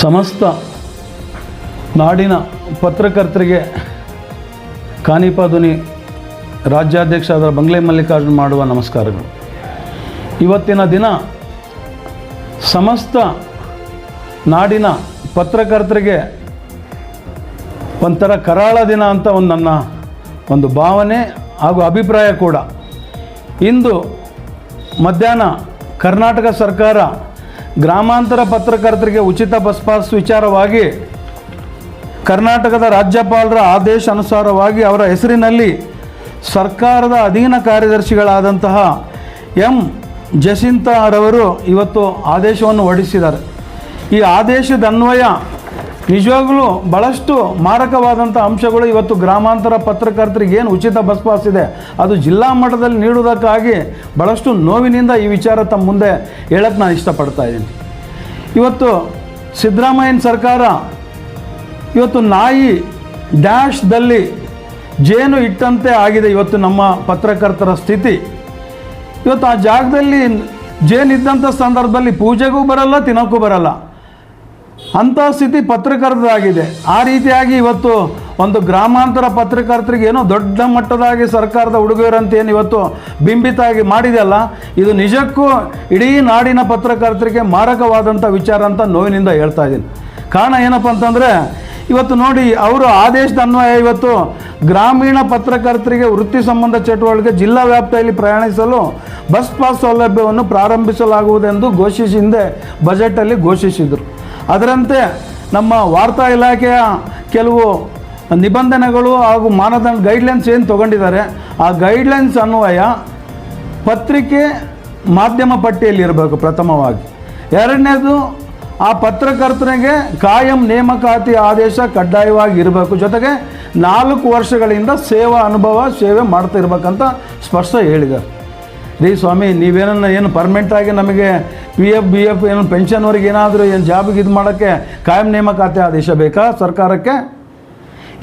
ಸಮಸ್ತ ನಾಡಿನ ಪತ್ರಕರ್ತರಿಗೆ ಕಾನಿಪಾದುನಿ ರಾಜ್ಯಾಧ್ಯಕ್ಷರಾದ ಬಂಗ್ಲೆ ಮಲ್ಲಿಕಾರ್ಜುನ್ ಮಾಡುವ ನಮಸ್ಕಾರಗಳು. ಇವತ್ತಿನ ದಿನ ಸಮಸ್ತ ನಾಡಿನ ಪತ್ರಕರ್ತರಿಗೆ ಒಂಥರ ಕರಾಳ ದಿನ ಅಂತ ಒಂದು ನನ್ನ ಒಂದು ಭಾವನೆ ಹಾಗೂ ಅಭಿಪ್ರಾಯ ಕೂಡ. ಇಂದು ಮಧ್ಯಾಹ್ನ ಕರ್ನಾಟಕ ಸರ್ಕಾರ ಗ್ರಾಮಾಂತರ ಪತ್ರಕರ್ತರಿಗೆ ಉಚಿತ ಬಸ್ ಪಾಸ್ ವಿಚಾರವಾಗಿ ಕರ್ನಾಟಕದ ರಾಜ್ಯಪಾಲರ ಆದೇಶ ಅನುಸಾರವಾಗಿ ಅವರ ಹೆಸರಿನಲ್ಲಿ ಸರ್ಕಾರದ ಅಧೀನ ಕಾರ್ಯದರ್ಶಿಗಳಾದಂತಹ ಎಂ. ಜಸಿಂತಾರವರು ಇವತ್ತು ಆದೇಶವನ್ನು ಹೊರಡಿಸಿದ್ದಾರೆ. ಈ ಆದೇಶದ ಅನ್ವಯ ನಿಜವಾಗಲೂ ಭಾಳಷ್ಟು ಮಾರಕವಾದಂಥ ಅಂಶಗಳು ಇವತ್ತು ಗ್ರಾಮಾಂತರ ಪತ್ರಕರ್ತರಿಗೆ ಏನು ಉಚಿತ ಬಸ್ ಪಾಸ್ ಇದೆ, ಅದು ಜಿಲ್ಲಾ ಮಟ್ಟದಲ್ಲಿ ನೀಡುವುದಕ್ಕಾಗಿ ಭಾಳಷ್ಟು ನೋವಿನಿಂದ ಈ ವಿಚಾರ ತಮ್ಮ ಮುಂದೆ ಹೇಳಕ್ಕೆ ನಾನು ಇಷ್ಟಪಡ್ತಾ ಇದ್ದೀನಿ. ಇವತ್ತು ಸಿದ್ದರಾಮಯ್ಯನ ಸರ್ಕಾರ ಇವತ್ತು ನಾಯಿ ಡ್ಯಾಶ್ದಲ್ಲಿ ಜೇನು ಇಟ್ಟಂತೆ ಆಗಿದೆ ಇವತ್ತು ನಮ್ಮ ಪತ್ರಕರ್ತರ ಸ್ಥಿತಿ. ಇವತ್ತು ಆ ಜಾಗದಲ್ಲಿ ಜೇನಿದ್ದಂಥ ಸಂದರ್ಭದಲ್ಲಿ ಪೂಜೆಗೂ ಬರಲ್ಲ, ತಿನ್ನೋಕ್ಕೂ ಬರಲ್ಲ. ಅಂಥ ಸ್ಥಿತಿ ಪತ್ರಕರ್ತರಾಗಿದೆ ಆ ರೀತಿಯಾಗಿ ಇವತ್ತು ಒಂದು ಗ್ರಾಮಾಂತರ ಪತ್ರಕರ್ತರಿಗೆ ಏನೋ ದೊಡ್ಡ ಮಟ್ಟದಾಗಿ ಸರ್ಕಾರದ ಏನು ಇವತ್ತು ಬಿಂಬಿತ ಆಗಿ ಮಾಡಿದೆಯಲ್ಲ ಇದು ನಿಜಕ್ಕೂ ಇಡೀ ನಾಡಿನ ಪತ್ರಕರ್ತರಿಗೆ ಮಾರಕವಾದಂಥ ವಿಚಾರ ಅಂತ ನೋವಿನಿಂದ ಹೇಳ್ತಾ ಇದ್ದೀನಿ. ಕಾರಣ ಏನಪ್ಪ ಅಂತಂದರೆ, ಇವತ್ತು ನೋಡಿ ಅವರು ಆದೇಶದ ಅನ್ವಯ ಇವತ್ತು ಗ್ರಾಮೀಣ ಪತ್ರಕರ್ತರಿಗೆ ವೃತ್ತಿ ಸಂಬಂಧ ಚಟುವಟಿಕೆ ಜಿಲ್ಲಾ ವ್ಯಾಪ್ತಿಯಲ್ಲಿ ಪ್ರಯಾಣಿಸಲು ಬಸ್ ಪಾಸ್ ಸೌಲಭ್ಯವನ್ನು ಪ್ರಾರಂಭಿಸಲಾಗುವುದೆಂದು ಘೋಷಿಸಿಂದೆ ಬಜೆಟಲ್ಲಿ ಘೋಷಿಸಿದರು. ಅದರಂತೆ ನಮ್ಮ ವಾರ್ತಾ ಇಲಾಖೆಯ ಕೆಲವು ನಿಬಂಧನೆಗಳು ಹಾಗೂ ಮಾನದಂಡ ಗೈಡ್ಲೈನ್ಸ್ ಏನು ತೊಗೊಂಡಿದ್ದಾರೆ, ಆ ಗೈಡ್ಲೈನ್ಸ್ ಅನ್ವಯ ಪತ್ರಿಕೆ ಮಾಧ್ಯಮ ಪಟ್ಟಿಯಲ್ಲಿ ಇರಬೇಕು ಪ್ರಥಮವಾಗಿ. ಎರಡನೇದು, ಆ ಪತ್ರಕರ್ತನಿಗೆ ಕಾಯಂ ನೇಮಕಾತಿ ಆದೇಶ ಕಡ್ಡಾಯವಾಗಿ ಇರಬೇಕು. ಜೊತೆಗೆ ನಾಲ್ಕು ವರ್ಷಗಳಿಂದ ಸೇವಾ ಅನುಭವ, ಸೇವೆ ಮಾಡ್ತಾ ಇರಬೇಕಂತ ಸ್ಪಷ್ಟ ಹೇಳಿದ್ದಾರೆ. ರೀ ಸ್ವಾಮಿ, ನೀವೇನನ್ನ ಏನು ಪರ್ಮನೆಂಟಾಗಿ ನಮಗೆ ಪಿ ಎಫ್ ಬಿ ಎಫ್ ಏನು ಪೆನ್ಷನ್ವರೆಗೆ ಏನಾದರೂ ಏನು ಜಾಬಿಗೆ ಇದು ಮಾಡೋಕ್ಕೆ ಕಾಯಂ ನೇಮಕಾತಿ ಆದೇಶ ಬೇಕಾ ಸರ್ಕಾರಕ್ಕೆ?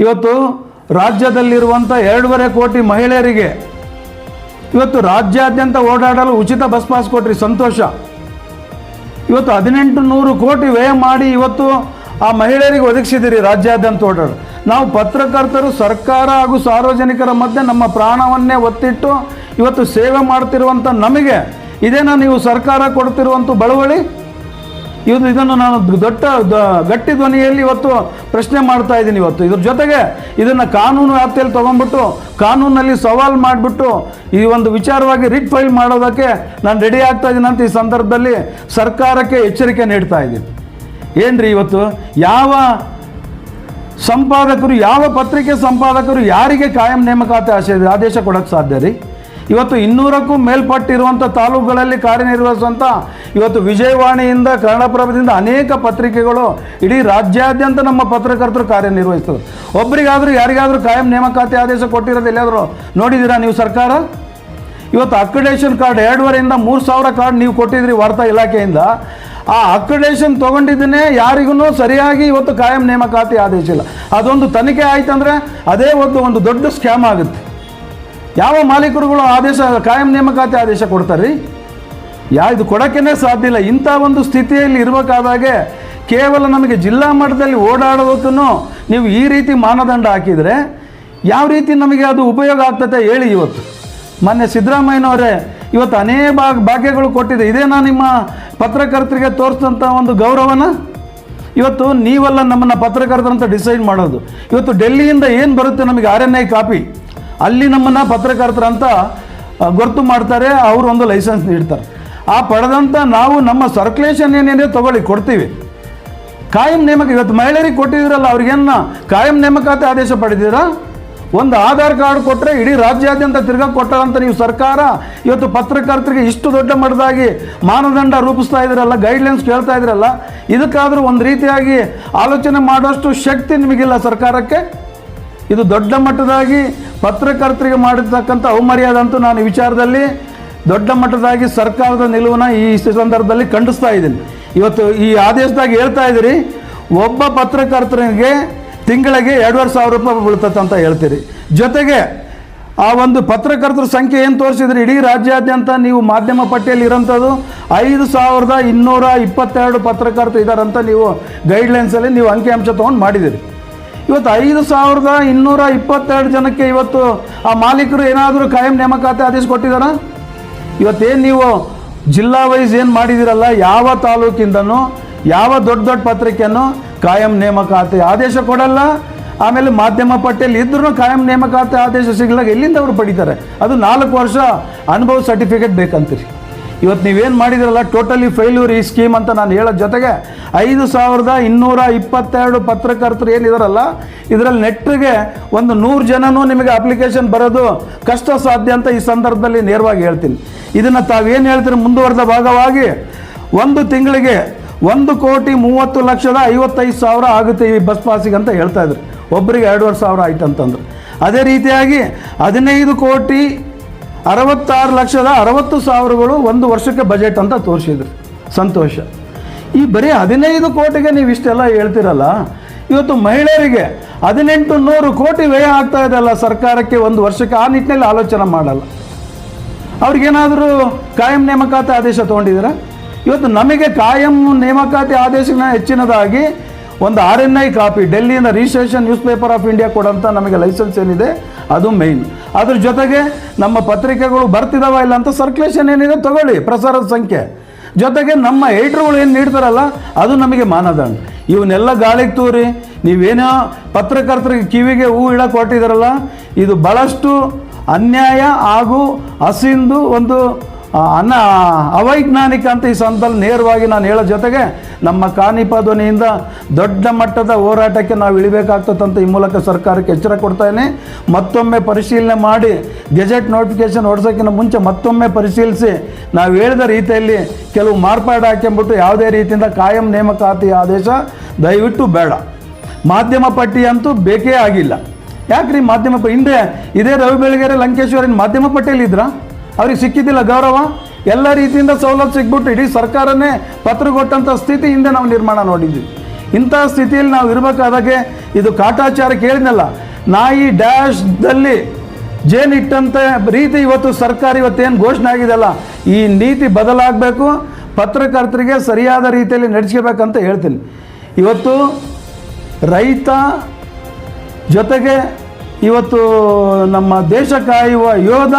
ಇವತ್ತು ರಾಜ್ಯದಲ್ಲಿರುವಂಥ ಎರಡೂವರೆ ಕೋಟಿ ಮಹಿಳೆಯರಿಗೆ ಇವತ್ತು ರಾಜ್ಯಾದ್ಯಂತ ಓಡಾಡಲು ಉಚಿತ ಬಸ್ ಪಾಸ್ ಕೊಟ್ರಿ ಸಂತೋಷ. ಇವತ್ತು ಹದಿನೆಂಟು ನೂರು ಕೋಟಿ ವ್ಯಯ ಮಾಡಿ ಇವತ್ತು ಆ ಮಹಿಳೆಯರಿಗೆ ಒದಗಿಸಿದಿರಿ ರಾಜ್ಯಾದ್ಯಂತ ಓಡಾಡ ನಾವು ಪತ್ರಕರ್ತರು, ಸರ್ಕಾರ ಹಾಗೂ ಸಾರ್ವಜನಿಕರ ಮಧ್ಯೆ ನಮ್ಮ ಪ್ರಾಣವನ್ನೇ ಒತ್ತಿಟ್ಟು ಇವತ್ತು ಸೇವೆ ಮಾಡ್ತಿರುವಂಥ ನಮಗೆ ಇದೇನಾ ನೀವು ಸರ್ಕಾರ ಕೊಡ್ತಿರುವಂಥ ಬಳುವಳಿ? ಇವತ್ತು ಇದನ್ನು ನಾನು ದೊಡ್ಡ ಗಟ್ಟಿ ಧ್ವನಿಯಲ್ಲಿ ಇವತ್ತು ಪ್ರಶ್ನೆ ಮಾಡ್ತಾ ಇದ್ದೀನಿ ಇವತ್ತು. ಇದ್ರ ಜೊತೆಗೆ ಇದನ್ನು ಕಾನೂನು ವ್ಯಾಪ್ತಿಯಲ್ಲಿ ತೊಗೊಂಡ್ಬಿಟ್ಟು, ಕಾನೂನಲ್ಲಿ ಸವಾಲು ಮಾಡಿಬಿಟ್ಟು, ಈ ಒಂದು ವಿಚಾರವಾಗಿ ರಿಟ್ ಫೈಲ್ ಮಾಡೋದಕ್ಕೆ ನಾನು ರೆಡಿ ಆಗ್ತಾ ಇದ್ದೀನಿ ಅಂತ ಈ ಸಂದರ್ಭದಲ್ಲಿ ಸರ್ಕಾರಕ್ಕೆ ಎಚ್ಚರಿಕೆ ನೀಡ್ತಾ ಇದ್ದೀನಿ. ಏನ್ರಿ ಇವತ್ತು? ಯಾವ ಸಂಪಾದಕರು, ಯಾವ ಪತ್ರಿಕೆ ಸಂಪಾದಕರು ಯಾರಿಗೆ ಕಾಯಂ ನೇಮಕಾತಿ ಆಶಯ ಆದೇಶ ಕೊಡೋಕ್ಕೆ ಸಾಧ್ಯ ರೀ? ಇವತ್ತು ಇನ್ನೂರಕ್ಕೂ ಮೇಲ್ಪಟ್ಟಿರುವಂಥ ತಾಲೂಕುಗಳಲ್ಲಿ ಕಾರ್ಯನಿರ್ವಹಿಸುವಂಥ ಇವತ್ತು ವಿಜಯವಾಣಿಯಿಂದ, ಕನ್ನಡಪ್ರಭದಿಂದ ಅನೇಕ ಪತ್ರಿಕೆಗಳು ಇಡೀ ರಾಜ್ಯಾದ್ಯಂತ ನಮ್ಮ ಪತ್ರಕರ್ತರು ಕಾರ್ಯನಿರ್ವಹಿಸ್ತದೆ. ಒಬ್ಬರಿಗಾದರೂ ಯಾರಿಗಾದರೂ ಕಾಯಂ ನೇಮಕಾತಿ ಆದೇಶ ಕೊಟ್ಟಿರೋದು ಎಲ್ಲಾದರೂ ನೋಡಿದ್ದೀರಾ ನೀವು ಸರ್ಕಾರ? ಇವತ್ತು ಅಕ್ರಿಡೇಷನ್ ಕಾರ್ಡ್ ಎರಡೂವರೆಯಿಂದ ಮೂರು ಸಾವಿರ ಕಾರ್ಡ್ ನೀವು ಕೊಟ್ಟಿದ್ರಿ ವಾರ್ತಾ ಇಲಾಖೆಯಿಂದ. ಆ ಅಕ್ರಿಡೇಷನ್ ತೊಗೊಂಡಿದ್ದನ್ನೇ ಯಾರಿಗೂ ಸರಿಯಾಗಿ ಇವತ್ತು ಕಾಯಂ ನೇಮಕಾತಿ ಆದೇಶ ಇಲ್ಲ. ಅದೊಂದು ತನಿಖೆ ಆಯ್ತಂದ್ರೆ ಅದೇ ಒಂದು ಒಂದು ದೊಡ್ಡ ಸ್ಕ್ಯಾಮ್ ಆಗುತ್ತೆ. ಯಾವ ಮಾಲೀಕರುಗಳು ಆದೇಶ, ಕಾಯಂ ನೇಮಕಾತಿ ಆದೇಶ ಕೊಡ್ತಾರೆ ಯಾ, ಇದು ಕೊಡೋಕ್ಕೇ ಸಾಧ್ಯ ಇಲ್ಲ. ಇಂಥ ಒಂದು ಸ್ಥಿತಿಯಲ್ಲಿ ಇರಬೇಕಾದಾಗೆ ಕೇವಲ ನಮಗೆ ಜಿಲ್ಲಾ ಮಟ್ಟದಲ್ಲಿ ಓಡಾಡೋದಕ್ಕೂ ನೀವು ಈ ರೀತಿ ಮಾನದಂಡ ಹಾಕಿದರೆ ಯಾವ ರೀತಿ ನಮಗೆ ಅದು ಉಪಯೋಗ ಆಗ್ತದೆ ಹೇಳಿ ಇವತ್ತು. ಮೊನ್ನೆ ಸಿದ್ದರಾಮಯ್ಯನವರೇ ಇವತ್ತು ಅನೇಕ ಭಾಗ ಭಾಗ್ಯಗಳು ಕೊಟ್ಟಿದೆ. ಇದೇನಾ ನಿಮ್ಮ ಪತ್ರಕರ್ತರಿಗೆ ತೋರಿಸಿದಂಥ ಒಂದು ಗೌರವನ? ಇವತ್ತು ನೀವೆಲ್ಲ ನಮ್ಮನ್ನು ಪತ್ರಕರ್ತರಂತ ಡಿಸೈಡ್ ಮಾಡೋದು. ಇವತ್ತು ಡೆಲ್ಲಿಯಿಂದ ಏನು ಬರುತ್ತೆ ನಮಗೆ ಆರ್ ಎನ್ ಐ ಕಾಪಿ? ಅಲ್ಲಿ ನಮ್ಮನ್ನು ಪತ್ರಕರ್ತರಂತ ಗುರುತು ಮಾಡ್ತಾರೆ, ಅವರು ಒಂದು ಲೈಸೆನ್ಸ್ ನೀಡ್ತಾರೆ. ಆ ಪಡೆದಂಥ ನಾವು ನಮ್ಮ ಸರ್ಕ್ಯುಲೇಷನ್ ಏನೇನಿದೆ ತಗೊಳ್ಳಿ, ಕೊಡ್ತೀವಿ. ಕಾಯಂ ನೇಮಕ, ಇವತ್ತು ಮಹಿಳೆಯರಿಗೆ ಕೊಟ್ಟಿದ್ದೀರಲ್ಲ, ಅವ್ರಿಗೇನ ಕಾಯಂ ನೇಮಕಾತಿ ಆದೇಶ ಪಡೆದಿರಾ ಒಂದು ಆಧಾರ್ ಕಾರ್ಡ್ ಕೊಟ್ಟರೆ ಇಡೀ ರಾಜ್ಯಾದ್ಯಂತ ತಿರ್ಗಾ ಕೊಟ್ಟಾರಂತ ನೀವು ಸರ್ಕಾರ ಇವತ್ತು ಪತ್ರಕರ್ತರಿಗೆ ಇಷ್ಟು ದೊಡ್ಡ ಮಟ್ಟದಾಗಿ ಮಾನದಂಡ ರೂಪಿಸ್ತಾ ಇದ್ದೀರಲ್ಲ ಗೈಡ್ಲೈನ್ಸ್ ಕೇಳ್ತಾ ಇದ್ರಲ್ಲ, ಇದಕ್ಕಾದರೂ ಒಂದು ರೀತಿಯಾಗಿ ಆಲೋಚನೆ ಮಾಡೋಷ್ಟು ಶಕ್ತಿ ನಿಮಗಿಲ್ಲ ಸರ್ಕಾರಕ್ಕೆ. ಇದು ದೊಡ್ಡ ಮಟ್ಟದಾಗಿ ಪತ್ರಕರ್ತರಿಗೆ ಮಾಡಿರ್ತಕ್ಕಂಥ ಅವಮರ್ಯಾದಂತೂ ನಾನು ವಿಚಾರದಲ್ಲಿ ದೊಡ್ಡ ಮಟ್ಟದಾಗಿ ಸರ್ಕಾರದ ನಿಲುವನ್ನ ಈ ಸಂದರ್ಭದಲ್ಲಿ ಖಂಡಿಸ್ತಾ ಇದ್ದೀನಿ. ಇವತ್ತು ಈ ಆದೇಶದಾಗ ಹೇಳ್ತಾ ಇದ್ದೀರಿ, ಒಬ್ಬ ಪತ್ರಕರ್ತರಿಗೆ ತಿಂಗಳಿಗೆ ಎರಡೂವರೆ ಸಾವಿರ ರೂಪಾಯಿ ಬೀಳ್ತದೆ ಅಂತ ಹೇಳ್ತೀರಿ. ಜೊತೆಗೆ ಆ ಒಂದು ಪತ್ರಕರ್ತರ ಸಂಖ್ಯೆ ಏನು ತೋರಿಸಿದ್ರಿ? ಇಡೀ ರಾಜ್ಯಾದ್ಯಂತ ನೀವು ಮಾಧ್ಯಮ ಪಟ್ಟಿಯಲ್ಲಿ ಇರೋಂಥದ್ದು ಐದು ಸಾವಿರದ ಇನ್ನೂರ ಇಪ್ಪತ್ತೆರಡು ಪತ್ರಕರ್ತರು ಇದ್ದಾರಂತ ನೀವು ಗೈಡ್ಲೈನ್ಸಲ್ಲಿ ನೀವು ಅಂಕಿಅಂಶ ತೊಗೊಂಡು ಮಾಡಿದ್ದೀರಿ. ಇವತ್ತು ಐದು ಸಾವಿರದ ಇನ್ನೂರ ಇಪ್ಪತ್ತೆರಡು ಜನಕ್ಕೆ ಇವತ್ತು ಆ ಮಾಲೀಕರು ಏನಾದರೂ ಕಾಯಂ ನೇಮಕಾತಿ ಆದೇಶ ಕೊಟ್ಟಿದ್ದಾರಾ? ಇವತ್ತೇನು ನೀವು ಜಿಲ್ಲಾ ವೈಸ್ ಏನು ಮಾಡಿದಿರಲ್ಲ ಯಾವ ತಾಲೂಕಿಂದನೂ, ಯಾವ ದೊಡ್ಡ ದೊಡ್ಡ ಪತ್ರಿಕೆಯನ್ನು ಕಾಯಂ ನೇಮಕಾತಿ ಆದೇಶ ಕೊಡಲ್ಲ. ಆಮೇಲೆ ಮಾಧ್ಯಮ ಪಟ್ಟಿಯಲ್ಲಿ ಇದ್ರೂ ಕಾಯಂ ನೇಮಕಾತಿ ಆದೇಶ ಸಿಗಲಾಗ ಎಲ್ಲಿಂದ ಅವರು ಪಡಿತಾರೆ? ಅದು ನಾಲ್ಕು ವರ್ಷ ಅನುಭವ ಸರ್ಟಿಫಿಕೇಟ್ ಬೇಕಂತೀರಿ. ಇವತ್ತು ನೀವೇನು ಮಾಡಿದಿರಲ್ಲ ಟೋಟಲಿ ಫೇಲ್ಯೂರ್ ಈ ಸ್ಕೀಮ್ ಅಂತ ನಾನು ಹೇಳೋ ಜೊತೆಗೆ ಐದು ಸಾವಿರದ ಇನ್ನೂರ ಇಪ್ಪತ್ತೆರಡು ಪತ್ರಕರ್ತರು ಏನಿದಾರಲ್ಲ, ಇದರಲ್ಲಿ ನೆಟ್ಟಿಗೆ ಒಂದು ನೂರು ಜನನೂ ನಿಮಗೆ ಅಪ್ಲಿಕೇಶನ್ ಬರೋದು ಕಷ್ಟ ಸಾಧ್ಯ ಅಂತ ಈ ಸಂದರ್ಭದಲ್ಲಿ ನೇರವಾಗಿ ಹೇಳ್ತೀನಿ. ಇದನ್ನು ತಾವೇನು ಹೇಳ್ತೀರಿ, ಮುಂದುವರೆದ ಭಾಗವಾಗಿ ಒಂದು ತಿಂಗಳಿಗೆ ಒಂದು ಕೋಟಿ ಮೂವತ್ತು ಲಕ್ಷದ ಐವತ್ತೈದು ಸಾವಿರ ಆಗುತ್ತೆ ಈ ಬಸ್ ಪಾಸಿಗೆ ಅಂತ ಹೇಳ್ತಾ ಇದ್ರು. ಒಬ್ಬರಿಗೆ ಎರಡೂವರೆ ಸಾವಿರ ಆಯ್ತು ಅಂತಂದ್ರು ಅದೇ ರೀತಿಯಾಗಿ ಹದಿನೈದು ಕೋಟಿ ಅರವತ್ತಾರು ಲಕ್ಷದ ಅರವತ್ತು ಸಾವಿರಗಳು ಒಂದು ವರ್ಷಕ್ಕೆ ಬಜೆಟ್ ಅಂತ ತೋರಿಸಿದ್ರು. ಸಂತೋಷ. ಈ ಬರೀ ಹದಿನೈದು ಕೋಟಿಗೆ ನೀವು ಇಷ್ಟೆಲ್ಲ ಹೇಳ್ತಿರಲ್ಲ, ಇವತ್ತು ಮಹಿಳೆಯರಿಗೆ ಹದಿನೆಂಟು ನೂರು ಕೋಟಿ ವ್ಯಯ ಆಗ್ತಾ ಇದೆಯಲ್ಲ ಸರ್ಕಾರಕ್ಕೆ ಒಂದು ವರ್ಷಕ್ಕೆ, ಆ ನಿಟ್ಟಿನಲ್ಲಿ ಆಲೋಚನೆ ಮಾಡಲ್ಲ. ಅವ್ರಿಗೇನಾದರೂ ಕಾಯಂ ನೇಮಕಾತಿ ಆದೇಶ ತೊಗೊಂಡಿದ್ದೀರಾ? ಇವತ್ತು ನಮಗೆ ಕಾಯಂ ನೇಮಕಾತಿ ಆದೇಶನ ಹೆಚ್ಚಿನದಾಗಿ ಒಂದು ಆರ್ ಎನ್ ಐ ಕಾಪಿ, ಡೆಲ್ಲಿಯಿಂದ registration newspaper of India ಕೊಡೋಂಥ ನಮಗೆ ಲೈಸೆನ್ಸ್ ಏನಿದೆ ಅದು ಮೇಯ್ನ್ ಅದ್ರ ಜೊತೆಗೆ ನಮ್ಮ ಪತ್ರಿಕೆಗಳು ಬರ್ತಿದಾವ ಇಲ್ಲ ಅಂತ ಸರ್ಕ್ಯುಲೇಷನ್ ಏನಿದೆ ತಗೊಳ್ಳಿ, ಪ್ರಸಾರದ ಸಂಖ್ಯೆ. ಜೊತೆಗೆ ನಮ್ಮ ಏಟ್ರುಗಳು ಏನು ನೀಡ್ತಾರಲ್ಲ, ಅದು ನಮಗೆ ಮಾನದಂಡ. ಇವನ್ನೆಲ್ಲ ಗಾಳಿಗೆ ತೂರಿ, ನೀವೇನೋ ಪತ್ರಕರ್ತರಿಗೆ ಕಿವಿಗೆ ಹೂ ಇಡಕ್ಕೆ ಕೊಟ್ಟಿದ್ದಾರಲ್ಲ ಇದು ಭಾಳಷ್ಟು ಅನ್ಯಾಯ ಹಾಗೂ ಹಸಿಂದು ಒಂದು ಅನ್ನ ಅವೈಜ್ಞಾನಿಕ ಅಂತ ಈ ಸಂದರ್ಭದಲ್ಲಿ ನೇರವಾಗಿ ನಾನು ಹೇಳೋ ಜೊತೆಗೆ ನಮ್ಮ ಕಾನಿಪ ಧ್ವನಿಯಿಂದ ದೊಡ್ಡ ಮಟ್ಟದ ಹೋರಾಟಕ್ಕೆ ನಾವು ಇಳಿಬೇಕಾಗ್ತದಂತ ಈ ಮೂಲಕ ಸರ್ಕಾರಕ್ಕೆ ಎಚ್ಚರ ಕೊಡ್ತಾಯಿನಿ ಮತ್ತೊಮ್ಮೆ ಪರಿಶೀಲನೆ ಮಾಡಿ, ಗೆಜೆಟ್ ನೋಟಿಫಿಕೇಶನ್ ಹೊಡ್ಸೋಕ್ಕಿಂತ ಮುಂಚೆ ಮತ್ತೊಮ್ಮೆ ಪರಿಶೀಲಿಸಿ, ನಾವು ಹೇಳಿದ ರೀತಿಯಲ್ಲಿ ಕೆಲವು ಮಾರ್ಪಾಡು ಹಾಕ್ಯಂಬಿಟ್ಟು ಯಾವುದೇ ರೀತಿಯಿಂದ ಕಾಯಂ ನೇಮಕಾತಿ ಆದೇಶ ದಯವಿಟ್ಟು ಬೇಡ. ಮಾಧ್ಯಮ ಪಟ್ಟಿ ಅಂತೂ ಬೇಕೇ ಆಗಿಲ್ಲ. ಯಾಕ್ರಿ ಮಾಧ್ಯಮ ಹಿಂದೆ ಇದೇ ರವಿ ಬೆಳಗೆರೆ ಲಂಕೇಶ್ವರಿನ ಮಾಧ್ಯಮ ಪಟ್ಟಿಯಲ್ಲಿ ಇದ್ರಾ ಅವ್ರಿಗೆ ಸಿಕ್ಕಿದ್ದಿಲ್ಲ ಗೌರವ. ಎಲ್ಲ ರೀತಿಯಿಂದ ಸವಲತ್ತು ಸಿಕ್ಬಿಟ್ಟು ಇಡೀ ಸರ್ಕಾರನೇ ಪತ್ರ ಕೊಟ್ಟಂಥ ಸ್ಥಿತಿ ಹಿಂದೆ ನಾವು ನಿರ್ಮಾಣ ನೋಡಿದ್ವಿ. ಇಂಥ ಸ್ಥಿತಿಯಲ್ಲಿ ನಾವು ಇರಬೇಕಾದಾಗೆ ಇದು ಕಾಟಾಚಾರ ಕೇಳಿದ್ನಲ್ಲ, ನಾಯಿ ಡ್ಯಾಶ್ದಲ್ಲಿ ಜೇನಿಟ್ಟಂತೆ ರೀತಿ ಇವತ್ತು ಸರ್ಕಾರ ಇವತ್ತೇನು ಘೋಷಣೆ ಆಗಿದೆಯಲ್ಲ, ಈ ನೀತಿ ಬದಲಾಗಬೇಕು, ಪತ್ರಕರ್ತರಿಗೆ ಸರಿಯಾದ ರೀತಿಯಲ್ಲಿ ನಡೆಸ್ಕೋಬೇಕಂತ ಹೇಳ್ತೀನಿ. ಇವತ್ತು ರೈತ ಜೊತೆಗೆ ಇವತ್ತು ನಮ್ಮ ದೇಶ ಕಾಯುವ ಯೋಧ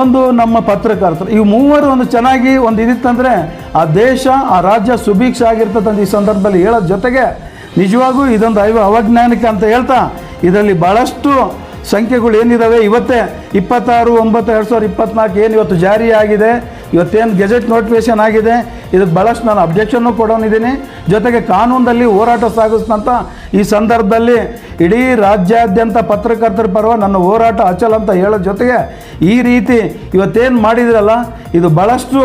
ಒಂದು ನಮ್ಮ ಪತ್ರಕರ್ತರು. ಇವು ಮೂವರು ಒಂದು ಚೆನ್ನಾಗಿ ಒಂದು ಇದಿತ್ತಂದರೆ ಆ ದೇಶ, ಆ ರಾಜ್ಯ ಸುಭಿಕ್ಷ ಆಗಿರ್ತದಂತ ಈ ಸಂದರ್ಭದಲ್ಲಿ ಹೇಳೋದ್ರ ಜೊತೆಗೆ ನಿಜವಾಗೂ ಇದೊಂದು ಐವ ಅವಜ್ಞಾನಿಕ ಅಂತ ಹೇಳ್ತಾ, ಇದರಲ್ಲಿ ಭಾಳಷ್ಟು ಸಂಖ್ಯೆಗಳು ಏನಿದ್ದಾವೆ ಇವತ್ತೇ ಇಪ್ಪತ್ತಾರು, ಒಂಬತ್ತು, ಎರಡು ಸಾವಿರದ ಇಪ್ಪತ್ನಾಲ್ಕು ಏನು ಇವತ್ತು ಜಾರಿಯಾಗಿದೆ? ಇವತ್ತೇನು ಗೆಜೆಟ್ ನೋಟಿಫಿಕೇಶನ್ ಆಗಿದೆ, ಇದಕ್ಕೆ ಭಾಳಷ್ಟು ನಾನು ಅಬ್ಜೆಕ್ಷನ್ನು ಕೊಡೋನಿದ್ದೀನಿ. ಜೊತೆಗೆ ಕಾನೂನಲ್ಲಿ ಹೋರಾಟ ಸಾಗಿಸ್ತಂತ ಈ ಸಂದರ್ಭದಲ್ಲಿ ಇಡೀ ರಾಜ್ಯಾದ್ಯಂತ ಪತ್ರಕರ್ತರ ಪರ್ವ ನನ್ನ ಹೋರಾಟ ಅಚಲ ಅಂತ ಹೇಳೋ ಜೊತೆಗೆ ಈ ರೀತಿ ಇವತ್ತೇನು ಮಾಡಿದ್ರಲ್ಲ, ಇದು ಭಾಳಷ್ಟು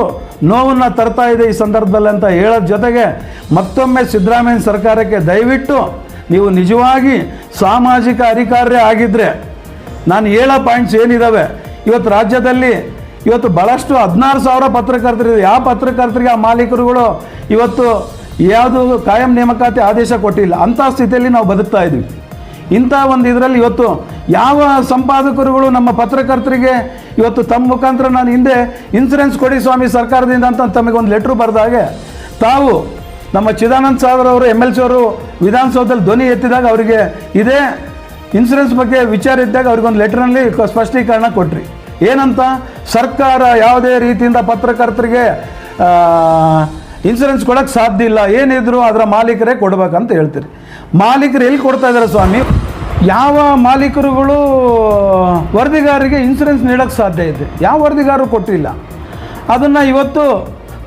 ನೋವನ್ನು ತರ್ತಾ ಇದೆ ಈ ಸಂದರ್ಭದಲ್ಲಿ ಅಂತ ಹೇಳೋದ್ರ ಜೊತೆಗೆ ಮತ್ತೊಮ್ಮೆ ಸಿದ್ದರಾಮಯ್ಯ ಸರ್ಕಾರಕ್ಕೆ ದಯವಿಟ್ಟು ನೀವು ನಿಜವಾಗಿ ಸಾಮಾಜಿಕ ಅಧಿಕಾರೇ ಆಗಿದ್ದರೆ ನಾನು ಹೇಳೋ ಪಾಯಿಂಟ್ಸ್ ಏನಿದ್ದಾವೆ ಇವತ್ತು ರಾಜ್ಯದಲ್ಲಿ ಇವತ್ತು ಭಾಳಷ್ಟು ಹದಿನಾರು ಸಾವಿರ ಪತ್ರಕರ್ತರು ಯಾವ ಪತ್ರಕರ್ತರಿಗೆ ಆ ಮಾಲೀಕರುಗಳು ಇವತ್ತು ಯಾವುದು ಕಾಯಂ ನೇಮಕಾತಿ ಆದೇಶ ಕೊಟ್ಟಿಲ್ಲ? ಅಂಥ ಸ್ಥಿತಿಯಲ್ಲಿ ನಾವು ಬದುಕ್ತಾ ಇದ್ದೀವಿ. ಇಂಥ ಒಂದು ಇದರಲ್ಲಿ ಇವತ್ತು ಯಾವ ಸಂಪಾದಕರುಗಳು ನಮ್ಮ ಪತ್ರಕರ್ತರಿಗೆ ಇವತ್ತು ತಮ್ಮ ಮುಖಾಂತರ ನಾನು ಹಿಂದೆ ಇನ್ಸೂರೆನ್ಸ್ ಕೊಡಿ ಸ್ವಾಮಿ ಸರ್ಕಾರದಿಂದ ಅಂತ ತಮಗೆ ಒಂದು ಲೆಟ್ರು ಬರೆದಾಗೆ ತಾವು ನಮ್ಮ ಚಿದಾನಂದ ಸಾಗರ್ ಅವರು ಎಂ ಎಲ್ ಸಿ ಅವರು ವಿಧಾನಸೌಧದಲ್ಲಿ ಧ್ವನಿ ಎತ್ತಿದಾಗ ಅವರಿಗೆ ಇದೇ ಇನ್ಸೂರೆನ್ಸ್ ಬಗ್ಗೆ ವಿಚಾರ ಇದ್ದಾಗ ಅವ್ರಿಗೊಂದು ಲೆಟ್ರಲ್ಲಿ ಸ್ಪಷ್ಟೀಕರಣ ಕೊಟ್ರಿ. ಏನಂತ? ಸರ್ಕಾರ ಯಾವುದೇ ರೀತಿಯಿಂದ ಪತ್ರಕರ್ತರಿಗೆ ಇನ್ಸೂರೆನ್ಸ್ ಕೊಡೋಕ್ಕೆ ಸಾಧ್ಯ ಇಲ್ಲ. ಏನಿದ್ರು ಅದರ ಮಾಲೀಕರೇ ಕೊಡ್ಬೇಕಂತ ಹೇಳ್ತೀರಿ. ಮಾಲೀಕರು ಎಲ್ಲಿ ಕೊಡ್ತಾ ಇದ್ದಾರೆ ಸ್ವಾಮಿ? ಯಾವ ಮಾಲೀಕರುಗಳು, ವರದಿಗಾರರಿಗೆ ಇನ್ಸೂರೆನ್ಸ್ ನೀಡೋಕ್ಕೆ ಸಾಧ್ಯ ಇದೆ. ಯಾವ ವರದಿಗಾರರು ಕೊಟ್ಟಿಲ್ಲ. ಅದನ್ನು ಇವತ್ತು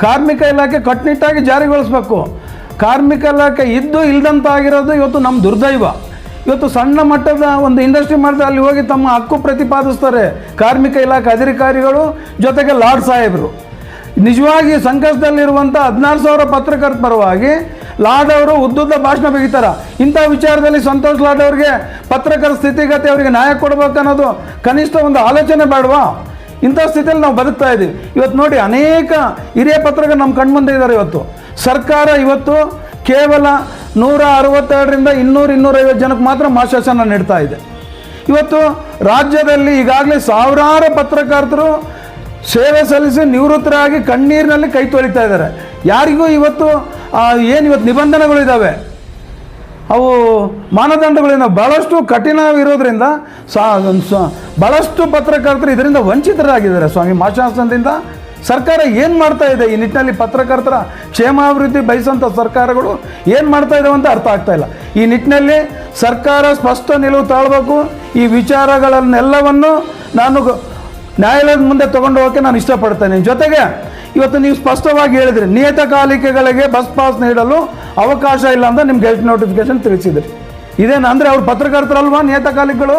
ಕಾರ್ಮಿಕ ಇಲಾಖೆ ಕಟ್ಟುನಿಟ್ಟಾಗಿ ಜಾರಿಗೊಳಿಸ್ಬೇಕು. ಕಾರ್ಮಿಕ ಇಲಾಖೆ ಇದ್ದು ಇಲ್ಲದಂತಾಗಿರೋದು ಇವತ್ತು ನಮ್ಮ ದುರ್ದೈವ. ಇವತ್ತು ಸಣ್ಣ ಮಟ್ಟದ ಒಂದು ಇಂಡಸ್ಟ್ರಿ ಮಾಡಿದ್ರೆ ಅಲ್ಲಿ ಹೋಗಿ ತಮ್ಮ ಹಕ್ಕು ಪ್ರತಿಪಾದಿಸ್ತಾರೆ ಕಾರ್ಮಿಕ ಇಲಾಖೆ ಅಧಿಕಾರಿಗಳು, ಜೊತೆಗೆ ಲಾರ್ಡ್ ಸಾಹೇಬರು. ನಿಜವಾಗಿ ಸಂಕಷ್ಟದಲ್ಲಿರುವಂಥ ಹದಿನಾರು ಸಾವಿರ ಪತ್ರಕರ್ತ ಪರವಾಗಿ ಲಾಡ್ ಅವರು ಉದ್ದುದ್ದ ಭಾಷಣ ಬಿಗಿತಾರ ಇಂಥ ವಿಚಾರದಲ್ಲಿ ಸಂತೋಷ್ ಲಾಡ್ ಅವರಿಗೆ ಪತ್ರಕರ್ತ ಸ್ಥಿತಿಗತಿ ಅವರಿಗೆ ನ್ಯಾಯ ಕೊಡಬೇಕು ಅನ್ನೋದು ಕನಿಷ್ಠ ಒಂದು ಆಲೋಚನೆ ಬೇಡವಾ? ಇಂಥ ಸ್ಥಿತಿಯಲ್ಲಿ ನಾವು ಬದುಕ್ತಾ ಇದ್ದೀವಿ ಇವತ್ತು ನೋಡಿ ಅನೇಕ ಹಿರಿಯ ಪತ್ರಕರ್ತ ನಮ್ಮ ಕಣ್ಮುಂದೆ ಇದ್ದಾರೆ ಇವತ್ತು. ಸರ್ಕಾರ ಇವತ್ತು ಕೇವಲ ನೂರ ಅರವತ್ತೆರಡರಿಂದ ಇನ್ನೂರು ಇನ್ನೂರೈವತ್ತು ಜನಕ್ಕೆ ಮಾತ್ರ ಮಾಶಾಸನ ನೀಡ್ತಾ ಇದೆ ಇವತ್ತು ರಾಜ್ಯದಲ್ಲಿ ಈಗಾಗಲೇ ಸಾವಿರಾರು ಪತ್ರಕರ್ತರು ಸೇವೆ ಸಲ್ಲಿಸಿ ನಿವೃತ್ತರಾಗಿ ಕಣ್ಣೀರಿನಲ್ಲಿ ಕೈ ತೊಳಿತಾ ಇದ್ದಾರೆ. ಯಾರಿಗೂ ಇವತ್ತು ಏನು ಇವತ್ತು ನಿಬಂಧನೆಗಳಿದ್ದಾವೆ ಅವು ಮಾನದಂಡಗಳಿಂದ ಭಾಳಷ್ಟು ಕಠಿಣವಿರೋದ್ರಿಂದ ಸ- ಭಾಳಷ್ಟು ಪತ್ರಕರ್ತರು ಇದರಿಂದ ವಂಚಿತರಾಗಿದ್ದಾರೆ ಸ್ವಾಮಿ ಮಾಶಾಸನದಿಂದ ಸರ್ಕಾರ ಏನು ಮಾಡ್ತಾ ಇದೆ? ಈ ನಿಟ್ಟಿನಲ್ಲಿ ಪತ್ರಕರ್ತರ ಕ್ಷೇಮಾಭಿವೃದ್ಧಿ ಬಯಸಂಥ ಸರ್ಕಾರಗಳು ಏನು ಮಾಡ್ತಾ ಇದಾವೆ ಅಂತ ಅರ್ಥ ಆಗ್ತಾ ಇಲ್ಲ. ಈ ನಿಟ್ಟಿನಲ್ಲಿ ಸರ್ಕಾರ ಸ್ಪಷ್ಟ ನಿಲುವು ತಾಳ್ಬೇಕು. ಈ ವಿಚಾರಗಳನ್ನೆಲ್ಲವನ್ನು ನಾನು ನ್ಯಾಯಾಲಯದ ಮುಂದೆ ತಗೊಂಡು ಹೋಗೋಕ್ಕೆ ನಾನು ಇಷ್ಟಪಡ್ತೇನೆ. ಜೊತೆಗೆ ಇವತ್ತು ನೀವು ಸ್ಪಷ್ಟವಾಗಿ ಹೇಳಿದ್ರಿ, ನಿಯತಕಾಲಿಕೆಗಳಿಗೆ ಬಸ್ ಪಾಸ್ ನೀಡಲು ಅವಕಾಶ ಇಲ್ಲ ಅಂತ ನಿಮ್ಗೆ ಗೆಸ್ಟ್ ನೋಟಿಫಿಕೇಶನ್ ತಿಳಿಸಿದ್ರಿ. ಇದೇನು ಅವ್ರು ಪತ್ರಕರ್ತರಲ್ವಾ ನಿಯತಕಾಲಿಕಗಳು?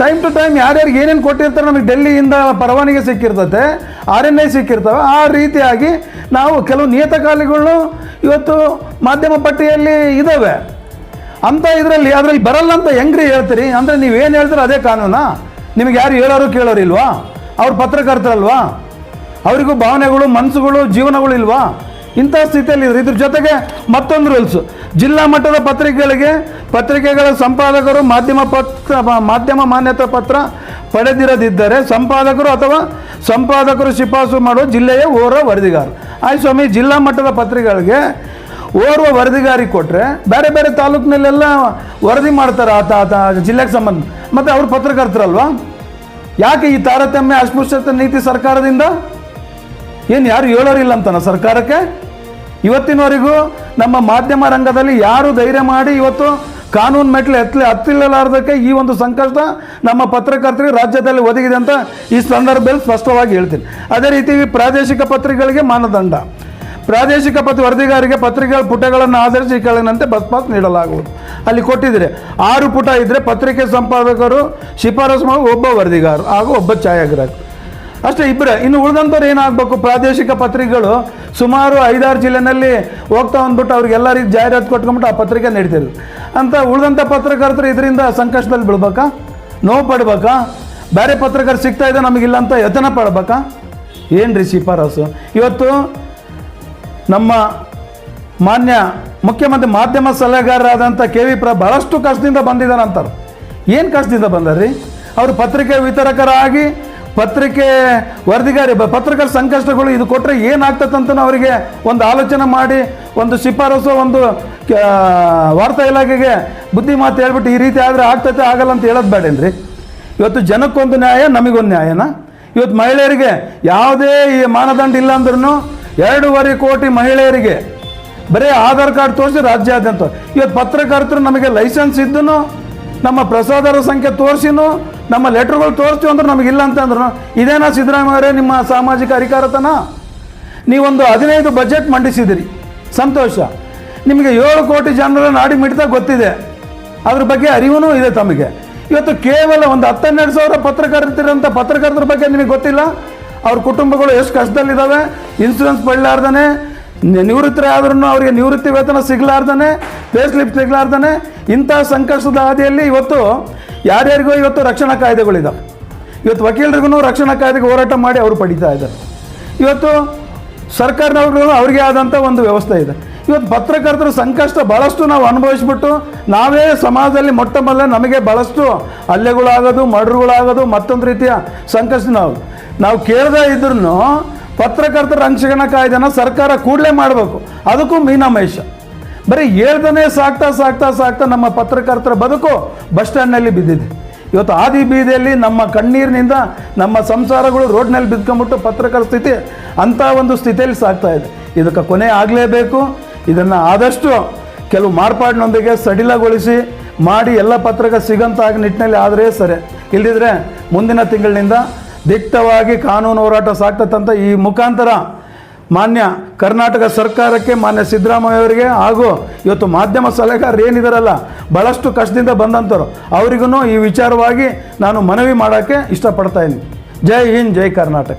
ಟೈಮ್ ಟು ಟೈಮ್ ಯಾರ್ಯಾರಿಗೆ ಏನೇನು ಕೊಟ್ಟಿರ್ತಾರೆ ನಮಗೆ ಡೆಲ್ಲಿಯಿಂದ ಪರವಾನಗಿ ಸಿಕ್ಕಿರ್ತತೆ ಆರ್ ಎನ್ ಐ ಸಿಕ್ಕಿರ್ತವೆ. ಆ ರೀತಿಯಾಗಿ ನಾವು ಕೆಲವು ನಿಯತಕಾಲಿಗಳು ಇವತ್ತು ಮಾಧ್ಯಮ ಪಟ್ಟಿಯಲ್ಲಿ ಇದ್ದಾವೆ ಅಂತ ಇದರಲ್ಲಿ, ಅದರಲ್ಲಿ ಬರಲ್ಲ ಅಂತ ಹೆಂಗ್ರಿ ಹೇಳ್ತೀರಿ? ಅಂದರೆ ನೀವೇನು ಹೇಳ್ತೀರ ಅದೇ ಕಾನೂನಾ? ನಿಮಗೆ ಯಾರು ಹೇಳೋರು ಕೇಳೋರು ಇಲ್ವಾ ಅವ್ರು ಪತ್ರಕರ್ತರಲ್ವಾ? ಅವರಿಗೂ ಭಾವನೆಗಳು, ಮನಸ್ಸುಗಳು, ಜೀವನಗಳು ಇಲ್ವಾ? ಇಂಥ ಸ್ಥಿತಿಯಲ್ಲಿ ಇದ್ರು ಇದ್ರ ಜೊತೆಗೆ ಮತ್ತೊಂದು ರೂಲ್ಸು ಜಿಲ್ಲಾ ಮಟ್ಟದ ಪತ್ರಿಕೆಗಳಿಗೆ ಪತ್ರಿಕೆಗಳ ಸಂಪಾದಕರು ಮಾಧ್ಯಮ ಪತ್ರ ಮಾಧ್ಯಮ ಮಾನ್ಯತಾ ಪತ್ರ ಪಡೆದಿರದಿದ್ದರೆ ಸಂಪಾದಕರು ಅಥವಾ ಸಂಪಾದಕರು ಶಿಫಾರಸು ಮಾಡುವ ಜಿಲ್ಲೆಯ ಓರ್ವ ವರದಿಗಾರ. ಆಯ್ತು ಸ್ವಾಮಿ, ಜಿಲ್ಲಾ ಮಟ್ಟದ ಪತ್ರಿಕೆಗಳಿಗೆ ಓರ್ವ ವರದಿಗಾರಿ ಕೊಟ್ಟರೆ ಬೇರೆ ಬೇರೆ ತಾಲೂಕಿನಲ್ಲೆಲ್ಲ ವರದಿ ಮಾಡ್ತಾರೆ ಆತ ಆತ, ಜಿಲ್ಲೆಗೆ ಸಂಬಂಧ. ಮತ್ತು ಅವರು ಪತ್ರಕರ್ತರಲ್ವಾ? ಯಾಕೆ ಈ ತಾರತಮ್ಯ ಅಸ್ಪೃಶ್ಯತೆ ನೀತಿ ಸರ್ಕಾರದಿಂದ ಏನು ಯಾರು ಹೇಳೋರಿಲ್ಲ ಅಂತನ ಸರ್ಕಾರಕ್ಕೆ? ಇವತ್ತಿನವರೆಗೂ ನಮ್ಮ ಮಾಧ್ಯಮ ರಂಗದಲ್ಲಿ ಯಾರು ಧೈರ್ಯ ಮಾಡಿ ಇವತ್ತು ಕಾನೂನು ಮೆಟ್ಲು ಎತ್ತಲಿ ಹತ್ತಿಲ್ಲಲಾರ್ದಕ್ಕೆ ಈ ಒಂದು ಸಂಕಷ್ಟ ನಮ್ಮ ಪತ್ರಕರ್ತರಿಗೆ ರಾಜ್ಯದಲ್ಲಿ ಒದಗಿದೆ ಅಂತ ಈ ಸಂದರ್ಭದಲ್ಲಿ ಸ್ಪಷ್ಟವಾಗಿ ಹೇಳ್ತೀನಿ. ಅದೇ ರೀತಿ ಪ್ರಾದೇಶಿಕ ಪತ್ರಿಕೆಗಳಿಗೆ ಮಾನದಂಡ. ಪ್ರಾದೇಶಿಕ ಪತ್ರ ವರದಿಗಾರಿಗೆ ಪತ್ರಿಕೆಗಳ ಪುಟಗಳನ್ನು ಆಧರಿಸಿ ಕೆಳಗಿನಂತೆ ಬಸ್ ಪಾಸ್ ನೀಡಲಾಗುವುದು. ಅಲ್ಲಿ ಕೊಟ್ಟಿದ್ರೆ ಆರು ಪುಟ ಇದ್ದರೆ ಪತ್ರಿಕೆ ಸಂಪಾದಕರು ಶಿಫಾರಸು ಮಾಡುವ ಒಬ್ಬ ವರದಿಗಾರ ಹಾಗೂ ಒಬ್ಬ ಛಾಯಾಗ್ರಾಹಕ. ಅಷ್ಟೇ ಇಬ್ಬರೇ ಇನ್ನು ಉಳಿದಂಥವ್ರು ಏನಾಗಬೇಕು? ಪ್ರಾದೇಶಿಕ ಪತ್ರಿಕೆಗಳು ಸುಮಾರು ಐದಾರು ಜಿಲ್ಲೆನಲ್ಲಿ ಹೋಗ್ತಾ ಅಂದ್ಬಿಟ್ಟು ಅವ್ರಿಗೆಲ್ಲರಿಗೆ ರೀತಿ ಜಾಹೀರಾತು ಕೊಟ್ಕೊಂಬಿಟ್ಟು ಆ ಪತ್ರಿಕೆ ನಡೀತಿದ್ರು ಅಂತ ಉಳಿದಂಥ ಪತ್ರಕರ್ತರು ಇದರಿಂದ ಸಂಕಷ್ಟದಲ್ಲಿ ಬಿಡ್ಬೇಕಾ ನೋವು ಪಡ್ಬೇಕಾ? ಬೇರೆ ಪತ್ರಕರ್ತರು ಸಿಗ್ತಾ ಇದೆ ನಮಗಿಲ್ಲ ಅಂತ ಯತನ ಪಡ್ಬೇಕಾ? ಏನು ರೀ ಶಿಫಾರಸು? ಇವತ್ತು ನಮ್ಮ ಮಾನ್ಯ ಮುಖ್ಯಮಂತ್ರಿ ಮಾಧ್ಯಮ ಸಲಹೆಗಾರರಾದಂಥ ಕೆ ವಿ ಪ್ರ ಭಾಳಷ್ಟು ಕಷ್ಟದಿಂದ ಬಂದಿದ್ದಾರೆ ಅಂತಾರೆ ಏನು ಕಷ್ಟದಿಂದ ಬಂದಾರ್ರಿ ಅವರು ಪತ್ರಿಕೆ ವಿತರಕರಾಗಿ ಪತ್ರಿಕೆ ವರದಿಗಾರಿ ಪತ್ರಕರ್ತರ ಸಂಕಷ್ಟಗಳು ಇದು ಕೊಟ್ಟರೆ ಏನಾಗ್ತದಂತ ಅವರಿಗೆ ಒಂದು ಆಲೋಚನೆ ಮಾಡಿ, ಒಂದು ಶಿಫಾರಸು, ಒಂದು ವಾರ್ತಾ ಇಲಾಖೆಗೆ ಬುದ್ಧಿ ಮಾತು ಹೇಳ್ಬಿಟ್ಟು ಈ ರೀತಿ ಆದರೆ ಆಗ್ತೈತೆ, ಆಗಲ್ಲ ಅಂತ ಹೇಳೋದು ಬೇಡೇನ್ರಿ ಇವತ್ತು ಜನಕ್ಕೊಂದು ನ್ಯಾಯ, ನಮಗೊಂದು ನ್ಯಾಯನ? ಇವತ್ತು ಮಹಿಳೆಯರಿಗೆ ಯಾವುದೇ ಈ ಮಾನದಂಡ ಇಲ್ಲ ಅಂದ್ರೂ ಎರಡೂವರೆ ಕೋಟಿ ಮಹಿಳೆಯರಿಗೆ ಬರೀ ಆಧಾರ್ ಕಾರ್ಡ್ ತೋರಿಸಿ ರಾಜ್ಯಾದ್ಯಂತ. ಇವತ್ತು ಪತ್ರಕರ್ತರು ನಮಗೆ ಲೈಸೆನ್ಸ್ ಇದ್ದನು ನಮ್ಮ ಪ್ರಸಾದರ ಸಂಖ್ಯೆ ತೋರಿಸಿನೂ, ನಮ್ಮ ಲೆಟ್ರ್ಗಳು ತೋರಿಸ್ತೀವಿ ಅಂದ್ರೆ ನಮಗಿಲ್ಲ ಅಂತಂದ್ರು ಇದೇನಾ ಸಿದ್ದರಾಮಯ್ಯ ಅವರೇ ನಿಮ್ಮ ಸಾಮಾಜಿಕ ಅಧಿಕಾರತನ? ನೀವೊಂದು ಹದಿನೈದು ಬಜೆಟ್ ಮಂಡಿಸಿದಿರಿ. ಸಂತೋಷ. ನಿಮಗೆ ಏಳು ಕೋಟಿ ಜನರ ನಾಡಿ ಮಿಡಿತ ಗೊತ್ತಿದೆ. ಅದ್ರ ಬಗ್ಗೆ ಅರಿವು ಇದೆ ತಮಗೆ. ಇವತ್ತು ಕೇವಲ ಒಂದು ಹತ್ತೆರಡು ಸಾವಿರ ಪತ್ರಕರ್ತರಂಥ ಪತ್ರಕರ್ತರ ಬಗ್ಗೆ ನಿಮಗೆ ಗೊತ್ತಿಲ್ಲ? ಅವ್ರ ಕುಟುಂಬಗಳು ಎಷ್ಟು ಕಷ್ಟದಲ್ಲಿದ್ದಾವೆ? ಇನ್ಸೂರೆನ್ಸ್ ಪಡಲಾರ್ದೇ ನಿವೃತ್ತಿ ಆದ್ರೂ ಅವರಿಗೆ ನಿವೃತ್ತಿ ವೇತನ ಸಿಗಲಾರ್ದಾನೆ ಪೇ ಸ್ಲಿಪ್ ಸಿಗಲಾರ್ದಾನೆ, ಇಂಥ ಸಂಕಷ್ಟದ ಹಾದಿಯಲ್ಲಿ ಇವತ್ತು ಯಾರ್ಯಾರಿಗೂ ಇವತ್ತು ರಕ್ಷಣಾ ಕಾಯ್ದೆಗಳಿದ್ದಾವೆ ಇವತ್ತು ವಕೀಲರಿಗೂ ರಕ್ಷಣಾ ಕಾಯ್ದೆಗೆ ಹೋರಾಟ ಮಾಡಿ ಅವರು ಪಡಿತಾ ಇದ್ದಾರೆ. ಇವತ್ತು ಸರ್ಕಾರದವ್ರಿಗೂ ಅವ್ರಿಗೆ ಆದಂಥ ಒಂದು ವ್ಯವಸ್ಥೆ ಇದೆ. ಇವತ್ತು ಪತ್ರಕರ್ತರ ಸಂಕಷ್ಟ ಭಾಳಷ್ಟು ನಾವು ಅನುಭವಿಸ್ಬಿಟ್ಟು ನಾವೇ ಸಮಾಜದಲ್ಲಿ ಮೊಟ್ಟ ಮೊದಲೇ ನಮಗೆ ಭಾಳಷ್ಟು ಹಲ್ಲೆಗಳಾಗೋದು ಮರ್ಡ್ರುಗಳಾಗೋದು ಮತ್ತೊಂದು ರೀತಿಯ ಸಂಕಷ್ಟ ನಾವು. ನಾವು ಕೇಳದೇ ಇದ್ರೂ ಪತ್ರಕರ್ತರ ರಕ್ಷಣಾ ಕಾಯ್ದೆನ ಸರ್ಕಾರ ಕೂಡಲೇ ಮಾಡಬೇಕು. ಅದಕ್ಕೂ ಮೀನಾಮೇಷ. ಬರೀ ಹೇಳ್ತಾನೆ ಸಾಕ್ತಾ ಸಾಕ್ತಾ ಸಾಕ್ತಾ ನಮ್ಮ ಪತ್ರಕರ್ತರ ಬದುಕು ಬಸ್ ಸ್ಟ್ಯಾಂಡ್ನಲ್ಲಿ ಬಿದ್ದಿದೆ. ಇವತ್ತು ಆದಿ ಬೀದಿಯಲ್ಲಿ ನಮ್ಮ ಕಣ್ಣೀರಿನಿಂದ ನಮ್ಮ ಸಂಸಾರಗಳು ರೋಡ್ನಲ್ಲಿ ಬಿದ್ಕೊಂಬಿಟ್ಟು ಪತ್ರಕರ್ತ ಸ್ಥಿತಿ ಅಂಥ ಒಂದು ಸ್ಥಿತಿಯಲ್ಲಿ ಸಾಗ್ತಾ ಇದೆ. ಇದಕ್ಕೆ ಕೊನೆ ಆಗಲೇಬೇಕು. ಇದನ್ನು ಆದಷ್ಟು ಕೆಲವು ಮಾರ್ಪಾಡಿನೊಂದಿಗೆ ಸಡಿಲಗೊಳಿಸಿ ಮಾಡಿ ಎಲ್ಲ ಪತ್ರಕ ಸಿಗಂತಾಗ ನಿಟ್ಟಿನಲ್ಲಿ ಆದರೆ ಸರಿ. ಇಲ್ಲದಿದ್ರೆ ಮುಂದಿನ ತಿಂಗಳಿನಿಂದ ದಿಟ್ಟವಾಗಿ ಕಾನೂನು ಹೋರಾಟ ಸಾಕ್ತಕ್ಕಂಥ ಈ ಮುಖಾಂತರ ಮಾನ್ಯ ಕರ್ನಾಟಕ ಸರ್ಕಾರಕ್ಕೆ, ಮಾನ್ಯ ಸಿದ್ದರಾಮಯ್ಯ ಅವರಿಗೆ ಹಾಗೂ ಇವತ್ತು ಮಾಧ್ಯಮ ಸಲಹೆಗಾರರು ಏನಿದಾರಲ್ಲ ಭಾಳಷ್ಟು ಕಷ್ಟದಿಂದ ಬಂದಂಥವ್ರು. ಅವರಿಗೂ ಈ ವಿಚಾರವಾಗಿ ನಾನು ಮನವಿ ಮಾಡೋಕ್ಕೆ ಇಷ್ಟಪಡ್ತಾ ಇದ್ದೀನಿ. ಜೈ ಹಿಂದ್, ಜೈ ಕರ್ನಾಟಕ.